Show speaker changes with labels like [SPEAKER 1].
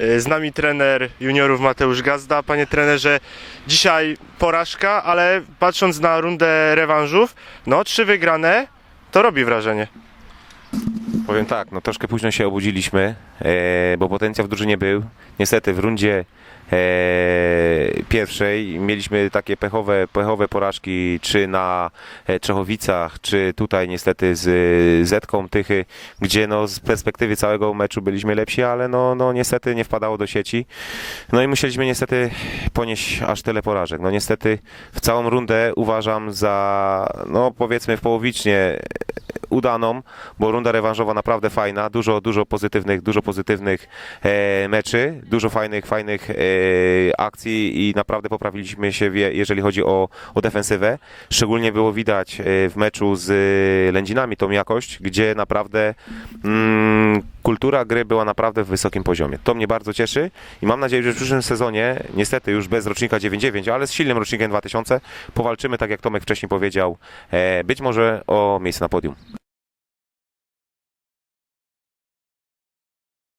[SPEAKER 1] Y, Z nami trener juniorów Mateusz Gazda. Panie trenerze, dzisiaj porażka, ale patrząc na rundę rewanżów, no trzy wygrane, to robi wrażenie.
[SPEAKER 2] Powiem tak, no troszkę późno się obudziliśmy, e, bo potencjał w drużynie był. Niestety w rundzie e, pierwszej mieliśmy takie pechowe, pechowe porażki, czy na e, Czechowicach, czy tutaj niestety z Zetką Tychy, gdzie no z perspektywy całego meczu byliśmy lepsi, ale no, no niestety nie wpadało do sieci. No i musieliśmy niestety ponieść aż tyle porażek. No niestety w całą rundę uważam za, no powiedzmy w połowicznie udaną, bo runda rewanżowa naprawdę fajna, dużo, dużo pozytywnych, dużo pozytywnych e, meczy, dużo fajnych, fajnych e, akcji i naprawdę poprawiliśmy się, jeżeli chodzi o, o defensywę. Szczególnie było widać e, w meczu z e, Lędzinami tą jakość, gdzie naprawdę mm, kultura gry była naprawdę w wysokim poziomie. To mnie bardzo cieszy i mam nadzieję, że w przyszłym sezonie, niestety już bez rocznika 9-9, ale z silnym rocznikiem 2000, powalczymy, tak jak Tomek wcześniej powiedział, e, być może o miejsce na podium.